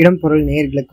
இடம் பொருள்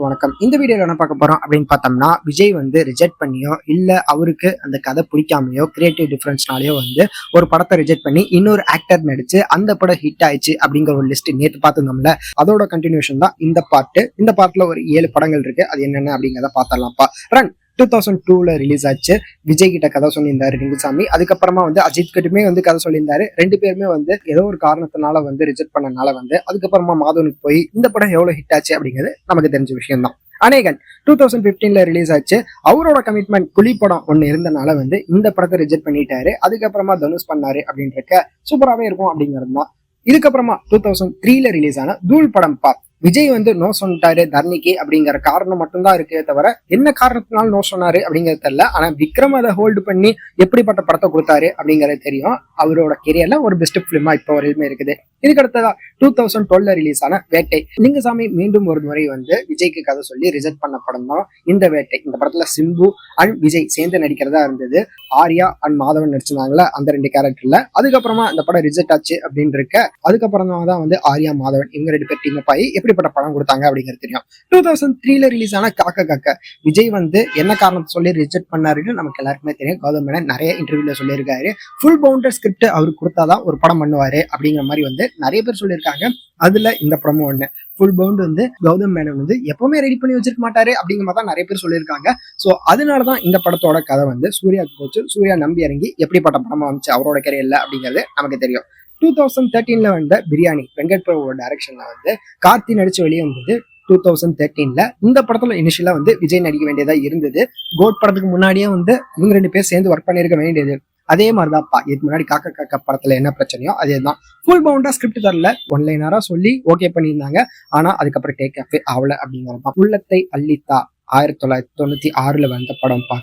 வணக்கம். இந்த வீடியோல என்ன பார்க்க போறோம் அப்படின்னு பார்த்தோம்னா விஜய் வந்து ரிஜெக்ட் பண்ணியோ இல்ல அவருக்கு அந்த கதை பிடிக்காமையோ கிரியேட்டிவ் டிஃபரன்ஸ்னாலயோ வந்து ஒரு படத்தை ரிஜெக்ட் பண்ணி இன்னொரு ஆக்டர் நடிச்சு அந்த படம் ஹிட் ஆயிடுச்சு அப்படிங்கிற ஒரு லிஸ்ட் நேற்று பார்த்துருந்தோம்ல. அதோட கண்டினியூஷன் தான் இந்த பாட்டு இந்த பாட்டுல ஒரு ஏழு படங்கள் இருக்கு. அது என்னென்ன அப்படிங்கிறத பார்த்தலாம்ப்பா ரன் டூ தௌசண்ட் டூல ரிலீஸ் ஆச்சு. விஜய் கிட்ட கதை சொல்லியிருந்தாரு ரிங்குசாமி அதுக்கப்புறமா வந்து அஜித் கிட்டமே வந்து கதை சொல்லியிருந்தாரு. ரெண்டு பேருமே வந்து ஏதோ ஒரு காரணத்தினால வந்து ரிஜெக்ட் பண்ணனால வந்து அதுக்கப்புறமா மாதவனுக்கு போய் இந்த படம் எவ்வளவு ஹிட் ஆச்சு அப்படிங்கிறது நமக்கு தெரிஞ்ச விஷயம் தான் அநேகன் டூ தௌசண்ட் பிப்டீன்ல ரிலீஸ் ஆச்சு. அவரோட கமிட்மெண்ட் புலி படம் ஒன்று இருந்தனால வந்து இந்த படத்தை ரிஜெக்ட் பண்ணிட்டாரு. அதுக்கப்புறமா தனுஷ் பண்ணாரு அப்படின்றக்க சூப்பராகவே இருக்கும் அப்படிங்கிறது தான் இதுக்கப்புறமா டூ தௌசண்ட் த்ரீல ரிலீஸ் ஆன தூள் படம் பா விஜய் வந்து நோ சொல்லிட்டாரு தர்ணிக்கு அப்படிங்கிற காரணம் மட்டும்தான் இருக்கே தவிர என்ன காரணத்தினால நோ சொன்னாரு அப்படிங்கிறது தெரியல. ஆனா விக்ரம் அதை ஹோல்டு பண்ணி எப்படிப்பட்ட படத்தை கொடுத்தாரு அப்படிங்கிறது தெரியும். அவரோட கெரியர்ல ஒரு பெஸ்ட் பிலிமா இப்போ வரையுமே இருக்குது. இதுக்கு அடுத்ததா டூ தௌசண்ட் டுவெல்ல ரிலீஸ் ஆன வேட்டை. லிங்கசாமி மீண்டும் ஒரு முறை வந்து விஜய்க்கு கதை சொல்லி ரிஜெக்ட் பண்ண படம் தான் இந்த வேட்டை. இந்த படத்துல சிம்பு அண்ட் விஜய் சேர்ந்து நடிக்கிறதா இருந்தது. ஆர்யா அண்ட் மாதவன் நடிச்சிருந்தாங்களா அந்த ரெண்டு கேரக்டர்ல அதுக்கப்புறமா அந்த படம் ரிஜெக்ட் ஆச்சு அப்படின்னு இருக்க அதுக்கப்புறம் தான் வந்து ஆர்யா மாதவன் இவங்க ரெண்டு பேர் டீம் பாய் எப்படிப்பட்ட படம் கொடுத்தாங்க அப்படிங்கிறது தெரியும். டூ தௌசண்ட் த்ரீல ரிலீஸ் ஆன காக்க காக்க. விஜய் வந்து என்ன காரணத்தை சொல்லி ரிஜெக்ட் பண்ணாருன்னு நமக்கு எல்லாருக்குமே தெரியும். கௌதம் மேனன் நிறைய இன்டர்வியூல சொல்லியிருக்காரு. ஃபுல் பவுண்டர் ஸ்கிரிப்ட் அவர் கொடுத்தாதான் ஒரு படம் பண்ணுவாரு அப்படிங்கிற மாதிரி வந்து நிறைய பேர் சொல்லியிருக்காங்க. அதுல இந்த படமும் ஒண்ணு. ஃபுல் பவுண்ட் வந்து கௌதம் மேனன் வந்து எப்பவுமே ரெடி பண்ணி வச்சிருக்க மாட்டாரு அப்படிங்கிற மாதிரி தான் நிறைய பேர் சொல்லியிருக்காங்க. ஸோ அதனாலதான் இந்த படத்தோட கதை வந்து சூர்யாவுக்கு போச்சு. சூர்யா நம்பி இறங்கி எப்படிப்பட்ட படமா வந்துச்சு அவரோட கரையில் அப்படிங்கிறது நமக்கு தெரியும். டூ தௌசண்ட் தேர்ட்டீன்ல வந்த பிரியாணி வெங்கட் பிரபுவோட டைரக்ஷன்ல வந்து கார்த்தி நடிச்சு வெளியே வந்தது டூ தௌசண்ட் தேர்ட்டீன்ல இந்த படத்துல இனிஷியலா வந்து விஜய் நடிக்க வேண்டியதா இருந்தது. கோட் படத்துக்கு முன்னாடியே வந்து இவங்க ரெண்டு பேர் சேர்ந்து ஒர்க் பண்ணியிருக்க வேண்டியது. அதே மாதிரி தான்ப்பா இதுக்கு முன்னாடி காக்கா காக்கா படத்துல என்ன பிரச்சனையோ அதே தான் ஃபுல் பவுண்டா ஸ்கிரிப்ட் தரல. ஒன்லைனரா சொல்லி ஓகே பண்ணியிருந்தாங்க. ஆனா அதுக்கப்புறம் டேக் ஆஃப் ஆகல அப்படிங்கிறப்பா உள்ளத்தை அள்ளித்தா. ஆயிரத்தி தொள்ளாயிரத்தி தொண்ணூத்தி ஆறுல வந்த படம்ப்பா.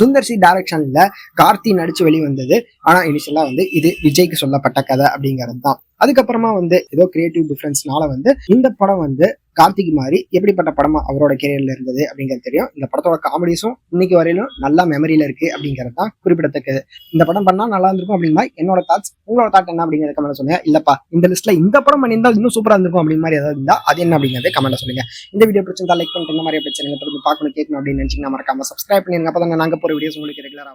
சுந்தர் சி டைரக்ஷன்ல கார்த்தி நடிச்சு வெளிவந்தது. ஆனா இனிஷியலா வந்து இது விஜய்க்கு சொல்லப்பட்ட கதை அப்படிங்கிறது தான் அதுக்கப்புறமா வந்து ஏதோ கிரியேட்டிவ் டிஃபரன்ஸ்னால வந்து இந்த படம் வந்து கார்த்திக் மாதிரி எப்படிப்பட்ட படமா அவரோட கெரியர்ல இருந்தது அப்படிங்கிறது தெரியும். இந்த படத்தோட காமெடிஸும் இன்னைக்கு வரையிலும் நல்லா மெமரியில இருக்கு அப்படிங்கிறது தான் குறிப்பிடத்தக்கது. இந்த படம் பண்ணா நல்லா இருந்திருக்கும் அப்படிங்கிற மாதிரி என்னோட தாட்ஸ் உங்களோட தாட் என்ன அப்படிங்கிறத கமெண்ட் சொல்லுங்க. இல்லப்பா இந்த லிஸ்ட்ல இந்த படம் பண்ணியிருந்தா இன்னும் சூப்பரா இருந்திருக்கும் அப்படிங்கிற மாதிரி ஏதாவது இருந்தா அது என்ன அப்படிங்கிறத கமெண்ட் சொல்லுங்க. இந்த வீடியோ பிடிச்சிருந்தா லைக் பண்ணிட்டு இந்த மாதிரி பிரச்சனை தொடர்ந்து பார்க்கணும் கேட்கணும் அப்படின்னு நினைச்சீங்கன்னா மறக்காம சப்ஸ்கிரைப் பண்ணிருங்க. அப்பதான் நாங்க போற வீடியோஸ் உங்களுக்கு ரெகுலரா வரும்.